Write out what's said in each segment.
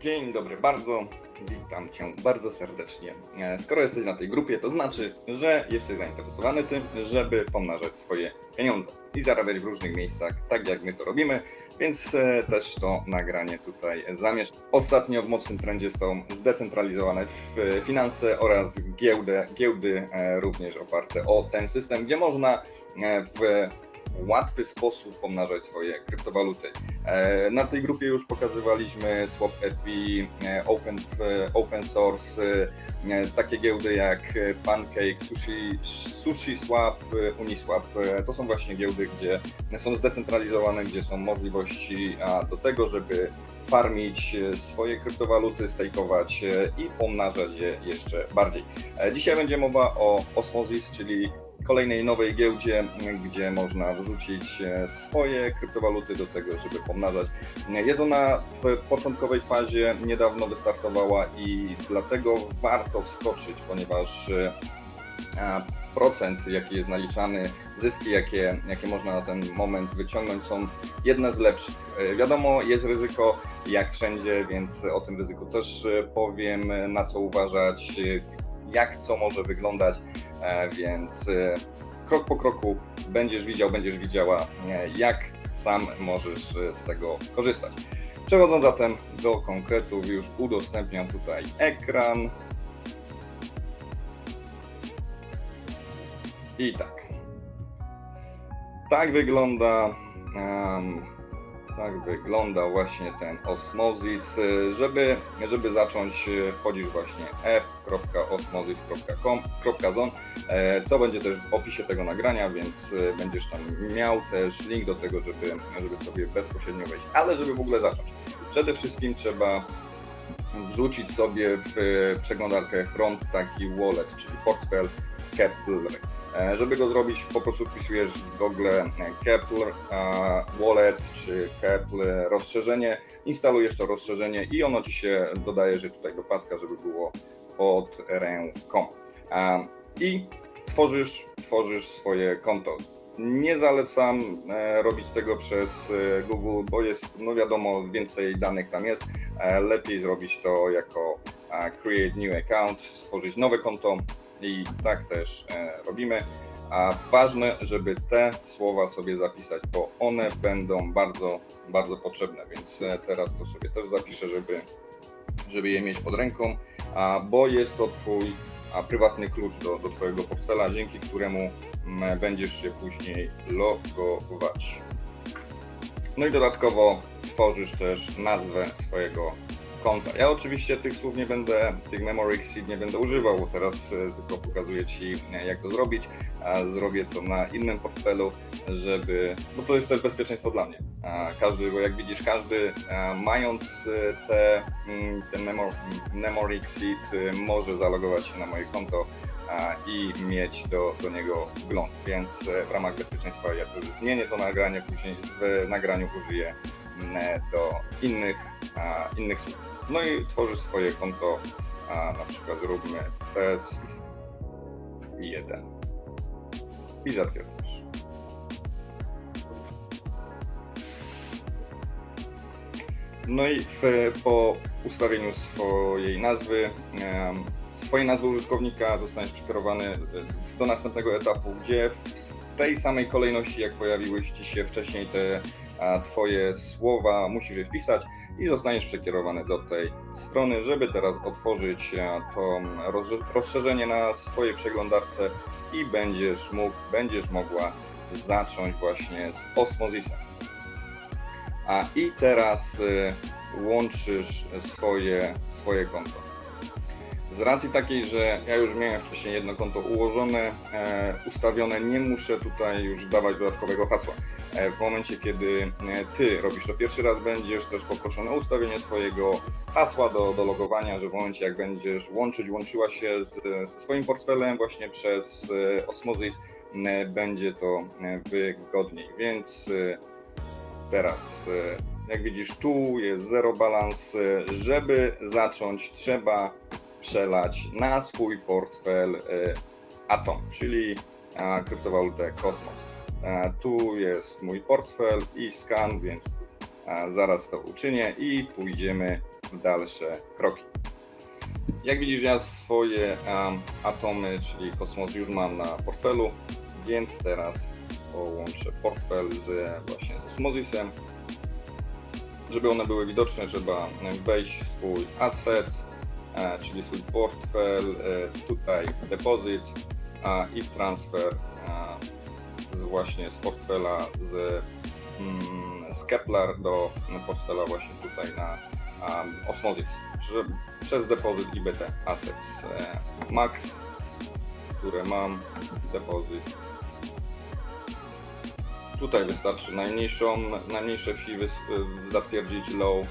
Dzień dobry bardzo, witam Cię bardzo serdecznie. E, Skoro jesteś na tej grupie, to znaczy, że jesteś zainteresowany tym, żeby pomnażać swoje pieniądze i zarabiać w różnych miejscach, tak jak my to robimy, więc e, też to nagranie tutaj zamierz. Ostatnio w mocnym trendzie są zdecentralizowane f- finanse oraz giełdy, giełdy e, również oparte o ten system, gdzie można e, w łatwy sposób pomnażać swoje kryptowaluty. E, Na tej grupie już pokazywaliśmy Swap FI, e, Open, e, open Source, takie giełdy jak Pancake, Sushi, Sushi Swap, Uniswap. To są właśnie giełdy, gdzie są zdecentralizowane, gdzie są możliwości do tego, żeby farmić swoje kryptowaluty, stejkować e, i pomnażać je jeszcze bardziej. Dzisiaj będzie mowa o Osmosis, czyli kolejnej nowej giełdzie, gdzie można wrzucić e, swoje kryptowaluty do tego, żeby pomnażać. Jest ona w początkowej fazie, niedawno wystartowała i dlatego warto wskoczyć, ponieważ e, procent, jaki jest naliczany, zyski, jakie, jakie można na ten moment wyciągnąć, są jedne z lepszych. E, Wiadomo, jest ryzyko, jak wszędzie, więc o tym ryzyku też powiem, na co uważać, jak co może wyglądać, e, więc e, krok po kroku będziesz widział, będziesz widziała, e, jak sam możesz z tego korzystać. Przechodząc zatem do konkretów, już udostępniam tutaj ekran. I tak. Tak wygląda. em, tak wygląda właśnie ten osmozis. Y, Żeby, żeby zacząć, y, wchodzisz właśnie f.osmozis.com.zon. E, To będzie też w opisie tego nagrania, więc y, będziesz tam miał też link do tego, żeby, żeby sobie bezpośrednio wejść. Ale żeby w ogóle zacząć, przede wszystkim trzeba wrzucić sobie w przeglądarkę Chrome taki wallet, czyli portfel Kepler. E, Żeby go zrobić, po prostu wpisujesz w Google e, Kepler e, Wallet czy Kepler rozszerzenie, instalujesz to rozszerzenie i ono ci się dodaje, że tutaj do paska, żeby było pod ręką. I tworzysz, tworzysz swoje konto. Nie zalecam robić tego przez Google, bo jest, no wiadomo, więcej danych tam jest. Lepiej zrobić to jako create new account, stworzyć nowe konto i tak też e, robimy. A ważne, żeby te słowa sobie zapisać, bo one będą bardzo, bardzo potrzebne, więc e, teraz to sobie też zapiszę, żeby, żeby je mieć pod ręką, a, bo jest to Twój a, prywatny klucz do, do Twojego portfela, dzięki któremu będziesz się później logować. No i dodatkowo tworzysz też nazwę swojego konta. Ja oczywiście tych słów nie będę, tych memory exceed nie będę używał, bo teraz e, tylko pokazuję Ci e, jak to zrobić, zrobię to na innym portfelu, żeby, bo to jest też bezpieczeństwo dla mnie. Każdy, bo jak widzisz, każdy mając e, te, mm, ten memory, e, może zalogować się na moje konto i mieć do, do niego wgląd, więc e, w ramach bezpieczeństwa ja też zmienię to nagranie, później w nagraniu użyję mm, do innych, innych słów. No i tworzysz swoje konto, na przykład zróbmy test 1 i zatwierdzasz. No i w, po ustawieniu swojej nazwy, swojej nazwy użytkownika zostaniesz przekierowany e, do następnego etapu, gdzie w tej samej kolejności, jak pojawiły Ci się wcześniej te Twoje słowa, musisz je wpisać i zostaniesz przekierowany do tej strony, żeby teraz otworzyć e, to rozszerzenie na swojej przeglądarce i będziesz mógł, będziesz mogła zacząć właśnie z Osmozisem. A i teraz y, łączysz swoje, swoje konto. Z racji takiej, że ja już miałem wcześniej jedno konto ułożone, e, ustawione, nie muszę tutaj już dawać dodatkowego hasła. E, w momencie, kiedy e, Ty robisz to pierwszy raz, będziesz też poproszony o ustawienie swojego hasła do, do logowania, że w momencie, jak będziesz łączyć, łączyła się z, ze swoim portfelem właśnie przez e, Osmosis, e, będzie to e, wygodniej. Więc e, teraz, e, jak widzisz, tu jest zero balans. E, Żeby zacząć, trzeba przelać na swój portfel e, Atom, czyli e, kryptowalutę Kosmos. E, Tu jest mój portfel i skan, więc zaraz to uczynię i pójdziemy dalsze kroki. Jak widzisz, ja swoje atomy, czyli kosmos już mam na portfelu, więc teraz połączę portfel z właśnie z Osmosisem. Żeby one były widoczne, trzeba wejść w swój assets, e, czyli swój portfel, e, tutaj depozyt i transfer e, z właśnie z portfela z, mm, z Kepler do portfela właśnie tutaj na Osmosis Prze, przez depozyt IBC Assets e, Max, które mam, depozyt. Tutaj wystarczy najmniejszą, najmniejsze fee zatwierdzić low,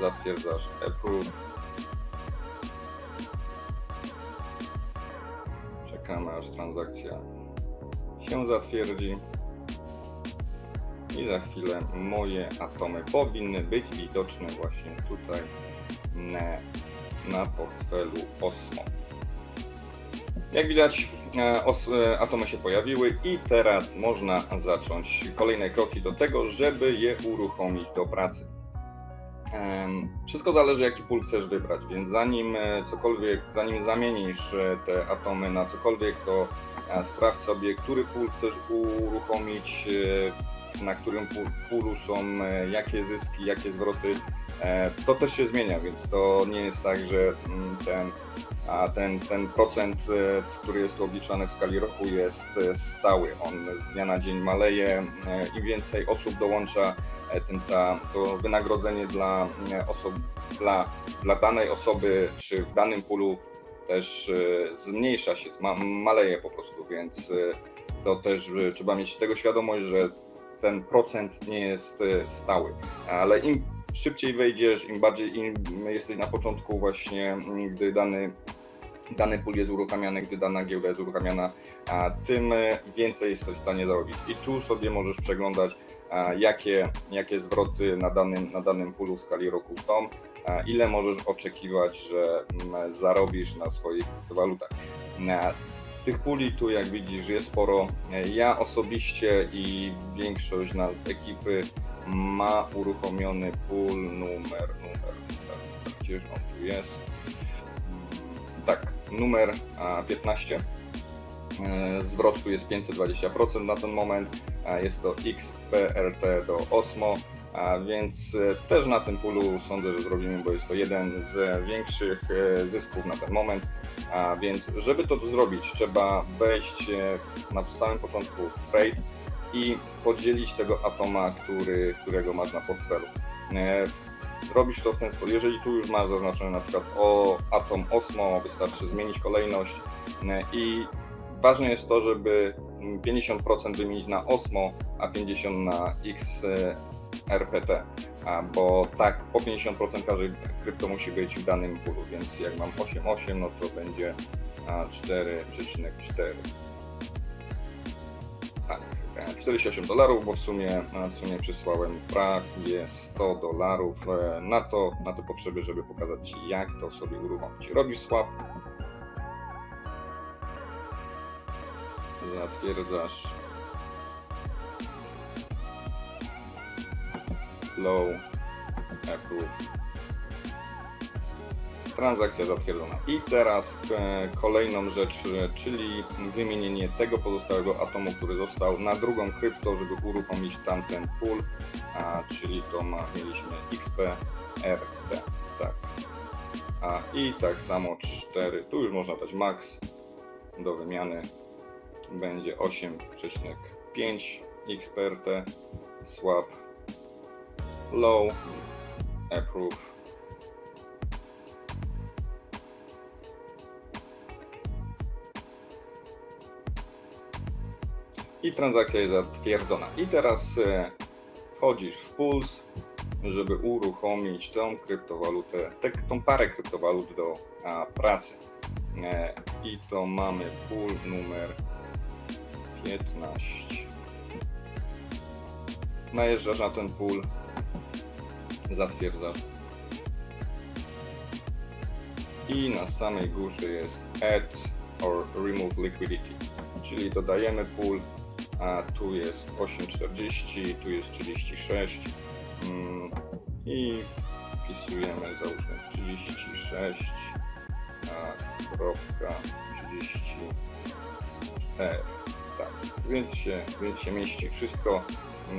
zatwierdzasz approve. Transakcja się zatwierdzi. I za chwilę moje atomy powinny być widoczne właśnie tutaj na, portfelu Osmo. Jak widać, e, e, atomy się pojawiły i teraz można zacząć kolejne kroki do tego, żeby je uruchomić do pracy. Wszystko zależy, jaki pól chcesz wybrać, więc zanim e, cokolwiek, zanim zamienisz e, te atomy na cokolwiek, to e, sprawdź sobie, który pól chcesz uruchomić, na którym pulu są jakie zyski, jakie zwroty. To też się zmienia, więc to nie jest tak, że mm, ten, ten, ten procent, który jest obliczany w skali roku jest stały. On z dnia na dzień maleje. Im więcej osób dołącza, e, tym ta, to wynagrodzenie dla e, osób, dla, dla danej osoby, czy w danym pulu też e, zmniejsza się, maleje po prostu, więc to też trzeba mieć tego świadomość, że ten procent nie jest stały, ale im szybciej wejdziesz, im bardziej im jesteś na początku właśnie, m, gdy dany dany pól jest uruchamiany, gdy dana giełda jest uruchamiana, a tym więcej jesteś w stanie zarobić. I tu sobie możesz przeglądać, jakie, jakie zwroty na danym, na danym pulu w skali roku są, ile możesz oczekiwać, że mm, zarobisz na swoich kryptowalutach. Na tych puli tu, jak widzisz, jest sporo. Ja osobiście i większość nas z ekipy ma uruchomiony pool numer, numer, gdzież on tu jest? Mm, Tak, numer a, 15. E, Zwrot tu jest 520% na ten moment. Jest to XPRT do Osmo, więc e, też na tym pulu sądzę, że zrobimy, bo jest to jeden z większych e, zysków na ten moment. A więc, żeby to zrobić, trzeba wejść e, na samym początku w trade i podzielić tego atoma, który, którego masz na portfelu. Robisz to w ten sposób. Jeżeli tu już masz zaznaczony na przykład o atom Osmo, wystarczy zmienić kolejność i ważne jest to, żeby 50% wymienić na Osmo, a 50% na XRPT, bo tak po 50% każdej krypto musi być w danym pulu, więc jak mam 8,8 no to będzie a, 4,4 tak, e, 48 dolarów, bo w sumie, e, w sumie przysłałem prawie 100 dolarów e, na to, na te potrzeby, żeby pokazać Ci, jak to sobie uruchomić. Robisz swap, zatwierdzasz low, approve. Transakcja zatwierdzona. I teraz e, kolejną rzecz, e, czyli wymienienie tego pozostałego atomu, który został na drugą krypto, żeby uruchomić tamten pool, a, czyli to ma, mieliśmy XPRT. Tak. A, I tak samo 4, tu już można dać max do wymiany. Będzie 8,5 XPRT swap low approve i transakcja jest zatwierdzona. I teraz e, wchodzisz w Puls, żeby uruchomić tą kryptowalutę, tą parę kryptowalut do pracy. E, I to mamy pool numer 15. Najeżdżasz na ten pool, zatwierdzasz. I na samej górze jest Add or Remove Liquidity, czyli dodajemy pool, a tu jest 8,40, tu jest 36. Mm, i wpisujemy załóżmy 36 a, kropka 34 tak, więc się, więc się mieści wszystko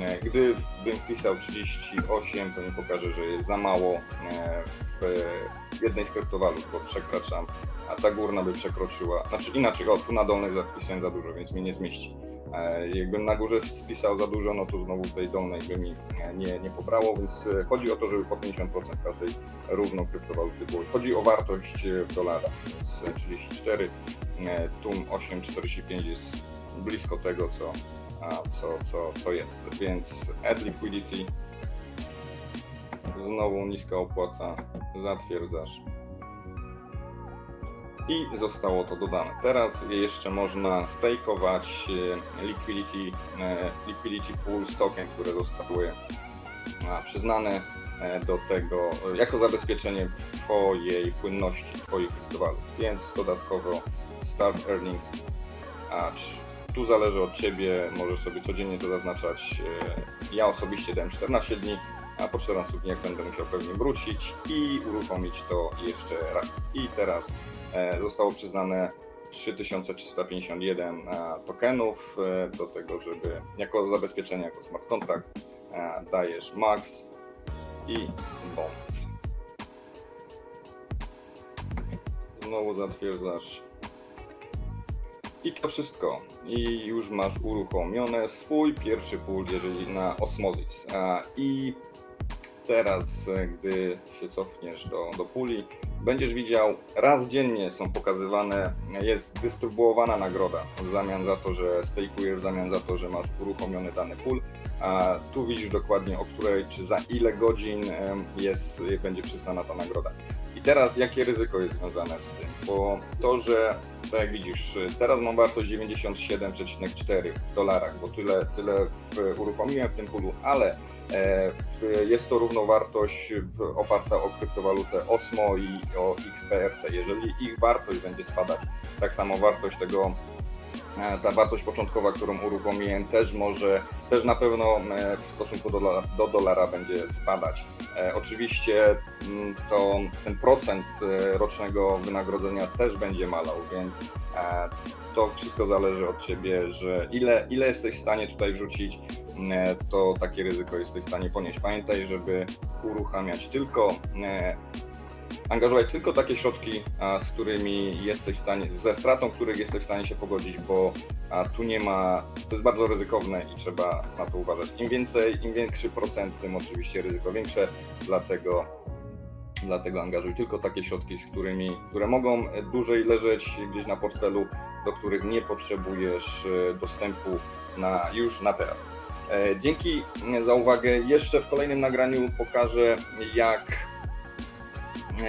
E, Gdybym wpisał 38, to mi pokaże, że jest za mało e, w jednej z kryptowalut, bo przekraczam, a ta górna by przekroczyła. Znaczy inaczej, o tu na dolnej wpisałem za dużo, więc mi nie zmieści. E, Jakbym na górze spisał za dużo, no to znowu tej dolnej by mi nie, nie pobrało, więc chodzi o to, żeby po 50% każdej równo kryptowaluty było. Chodzi o wartość w dolarach, więc 34, e, TUM 8,45 jest blisko tego, co, co, co, co jest. Więc add liquidity, znowu niska opłata, zatwierdzasz. I zostało to dodane. Teraz jeszcze można stakeować e, liquidity, e, liquidity pools token, które zostały przyznane e, do tego jako zabezpieczenie Twojej płynności, Twoich kryptowalut. Więc dodatkowo start earning tu zależy od Ciebie, możesz sobie codziennie to zaznaczać. E, Ja osobiście dałem 14 dni, a po 14 dniach będę musiał pewnie wrócić i uruchomić to jeszcze raz. I teraz e, zostało przyznane 3351 e, tokenów do tego, żeby jako zabezpieczenie, jako smart contract dajesz max i bond. Znowu zatwierdzasz i to wszystko. I już masz uruchomione swój pierwszy pool, jeżeli na Osmosis. I teraz, e, gdy się cofniesz do, do puli, będziesz widział, raz dziennie są pokazywane, jest dystrybuowana nagroda w zamian za to, że stakujesz, w zamian za to, że masz uruchomiony dany pool. A tu widzisz dokładnie o której, czy za ile godzin jest, będzie przyznana ta nagroda. Teraz jakie ryzyko jest związane z tym? Bo to, że tak jak widzisz, teraz mam wartość 97,4 w dolarach, bo tyle, tyle w, uruchomiłem w tym pulu, ale e, w, jest to równowartość w, oparta o kryptowalutę OSMO i o XPRT. Jeżeli ich wartość będzie spadać, tak samo wartość tego ta wartość początkowa, którą uruchomiłem, też może, też na pewno e, w stosunku do, do dolara będzie spadać. E, Oczywiście mm, to ten procent e, rocznego wynagrodzenia też będzie malał, więc e, to wszystko zależy od Ciebie, że ile, ile jesteś w stanie tutaj wrzucić, e, to takie ryzyko jesteś w stanie ponieść. Pamiętaj, żeby uruchamiać tylko e, angażować tylko takie środki, z którymi jesteś w stanie, ze stratą których jesteś w stanie się pogodzić, bo tu nie ma, to jest bardzo ryzykowne i trzeba na to uważać. Im więcej, im większy procent, tym oczywiście ryzyko większe, dlatego, dlatego angażuj tylko takie środki, z którymi, które mogą dłużej leżeć gdzieś na portfelu, do których nie potrzebujesz e, dostępu na, już na teraz. E, Dzięki za uwagę. Jeszcze w kolejnym nagraniu pokażę, jak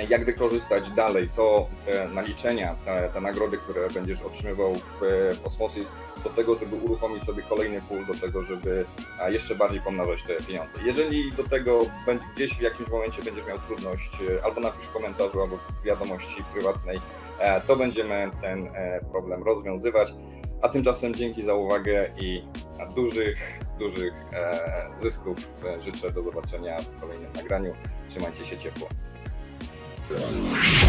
jak wykorzystać dalej to te naliczenia, te, te nagrody, które będziesz otrzymywał w, w Osmosis, do tego, żeby uruchomić sobie kolejny pool, do tego, żeby jeszcze bardziej pomnażać te pieniądze. Jeżeli do tego gdzieś w jakimś momencie będziesz miał trudność, e, albo napisz w komentarzu, albo w wiadomości prywatnej, e, to będziemy ten e, problem rozwiązywać. A tymczasem dzięki za uwagę i dużych, dużych e, zysków e, życzę. Do zobaczenia w kolejnym nagraniu. Trzymajcie się ciepło. Música